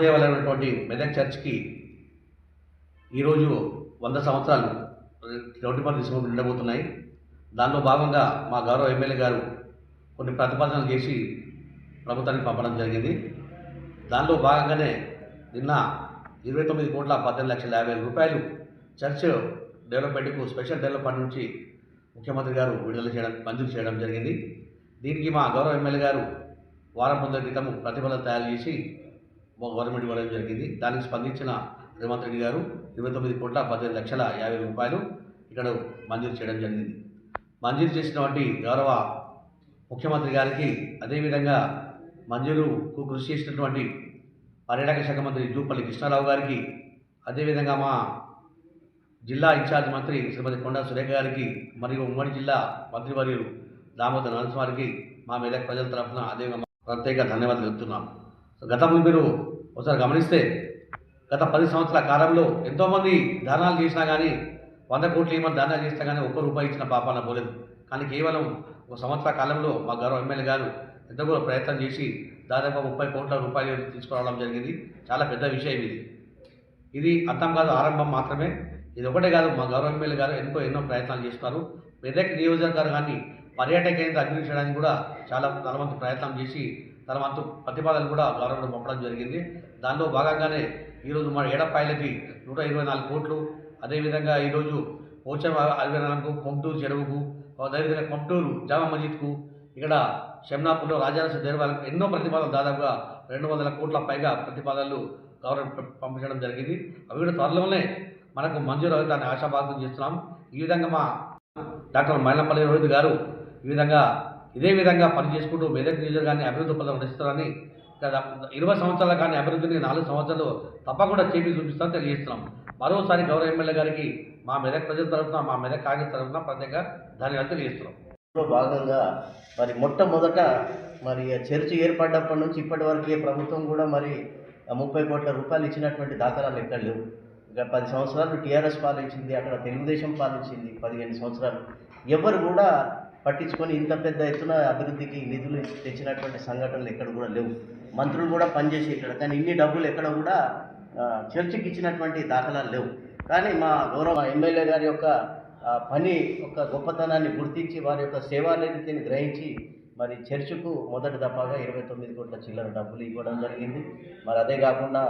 దేవాలయమైనటువంటి మెదక్ చర్చ్కి ఈరోజు వంద సంవత్సరాలు రెండు పని తీసుకుని ఉండబోతున్నాయి దానిలో భాగంగా మా గౌరవ ఎమ్మెల్యే గారు కొన్ని ప్రతిపాదనలు చేసి ప్రభుత్వానికి పంపడం జరిగింది. దానిలో భాగంగానే నిన్న ఇరవై తొమ్మిది కోట్ల పద్దెనిమిది లక్షల యాభై వేల రూపాయలు చర్చ్ డెవలప్మెంట్కు స్పెషల్ డెవలప్మెంట్ నుంచి ముఖ్యమంత్రి గారు విడుదల చేయడం మంజూరు చేయడం జరిగింది. దీనికి మా గౌరవ ఎమ్మెల్యే గారు వారం రోజుల క్రితం ప్రతిఫలం తయారు చేసి గవర్నమెంట్ ఇవ్వడం జరిగింది. దానికి స్పందించిన రేవంత్ రెడ్డి గారు ఇరవై తొమ్మిది కోట్ల పద్దెనిమిది లక్షల యాభై రూపాయలు ఇక్కడ మంజూరు చేయడం జరిగింది. మంజూరు చేసినటువంటి గౌరవ ముఖ్యమంత్రి గారికి అదేవిధంగా మంజూరుకు కృషి చేసినటువంటి పర్యాటక శాఖ మంత్రి జూపల్లి కృష్ణారావు గారికి అదేవిధంగా మా జిల్లా ఇన్ఛార్జ్ మంత్రి శ్రీమతి కొండా సురేఖ గారికి మరియు ఉమ్మడి జిల్లా మంత్రివర్యులు దామోదర్ నరసింహారికి మా మెదక్ ప్రజల తరఫున అదేవిధంగా ప్రత్యేక ధన్యవాదాలు చెప్తున్నాం. గతంలో మీరు ఒకసారి గమనిస్తే గత పది సంవత్సరాల కాలంలో ఎంతోమంది దానాలు చేసినా కానీ వంద కోట్లు ఏమని దానాలు చేసినా కానీ ఒక్క రూపాయి ఇచ్చిన పాపాన పోలేదు. కానీ కేవలం ఒక సంవత్సర కాలంలో మా గౌరవ ఎమ్మెల్యే గారు ఎంతో కూడా ప్రయత్నం చేసి దాదాపు ముప్పై కోట్ల రూపాయలు తీసుకురావడం జరిగింది. చాలా పెద్ద విషయం ఇది. ఇది అర్థం కాదు ఆరంభం మాత్రమే. ఇది ఒకటే కాదు మా గౌరవ ఎమ్మెల్యే గారు ఎంతో ఎన్నో ప్రయత్నాలు చేస్తున్నారు. మెదక్ నియోజకవర్గాన్ని పర్యాటక కేంద్రం అభివృద్ధి చేయడానికి కూడా చాలా తనవంతు ప్రయత్నం చేసి తన వంతు ప్రతిపాదనలు కూడా గవర్నమెంట్ పంపడం జరిగింది. దానిలో భాగంగానే ఈరోజు మన ఏడపాయలకి నూట ఇరవై నాలుగు కోట్లు. అదేవిధంగా ఈరోజు పోచం అరవై నాలుగు కొంటూరు చెరువుకు అదేవిధంగా కొంటూరు జామా మస్జిద్కు ఇక్కడ షమ్నాపూర్లో రాజారాజ దేవాలయం ఎన్నో ప్రతిపాదనలు దాదాపుగా రెండు వందల కోట్ల పైగా ప్రతిపాదనలు గవర్నమెంట్ పంపించడం జరిగింది. అవి కూడా త్వరలోనే మనకు మంజూరు అవుతాన్ని ఆశాభాగం చేస్తున్నాం. ఈ విధంగా మా డాక్టర్ మైలంపల్లి రోహిత్ గారు ఈ విధంగా ఇదే విధంగా పనిచేసుకుంటూ మెదక్ నియోజకవర్గాన్ని అభివృద్ధి పదం నడుస్తారని గత ఇరవై సంవత్సరాల కానీ అభివృద్ధిని నాలుగు సంవత్సరాలు తప్పకుండా చేపి చూపిస్తామని తెలియజేస్తున్నాం. మరోసారి గౌరవ ఎమ్మెల్యే గారికి మా మెదక్ ప్రజల తరఫున మా మెదక్ కాంగ్రెస్ తరఫున ప్రత్యేక ధన్యవాదాలు తెలియజేస్తున్నాం. భాగంగా మరి మొట్టమొదట మరి చర్చ ఏర్పడినప్పటి ఏర్పడ్డప్పటి నుంచి ఇప్పటి వరకు ఏ ప్రభుత్వం కూడా మరి ముప్పై కోట్ల రూపాయలు ఇచ్చినటువంటి దాఖలాలు ఎక్కడ లేవు. ఇక పది సంవత్సరాలు టీఆర్ఎస్ పాలించింది అక్కడ తెలుగుదేశం పాలించింది పదిహేను సంవత్సరాలు. ఎవరు కూడా పట్టించుకొని ఇంత పెద్ద ఎత్తున అభివృద్ధికి నిధులు తెచ్చినటువంటి సంఘటనలు ఎక్కడ కూడా లేవు. మంత్రులు కూడా పనిచేసి ఇక్కడ కానీ ఇన్ని డబ్బులు ఎక్కడ కూడా చర్చికి ఇచ్చినటువంటి దాఖలాలు లేవు. కానీ మా గౌరవ ఎమ్మెల్యే గారి యొక్క పని యొక్క గొప్పతనాన్ని గుర్తించి వారి యొక్క సేవానిధిని గ్రహించి మరి చర్చకు మొదటి దఫాగా ఇరవై తొమ్మిది కోట్ల చిల్లర డబ్బులు ఇవ్వడం జరిగింది. మరి అదే కాకుండా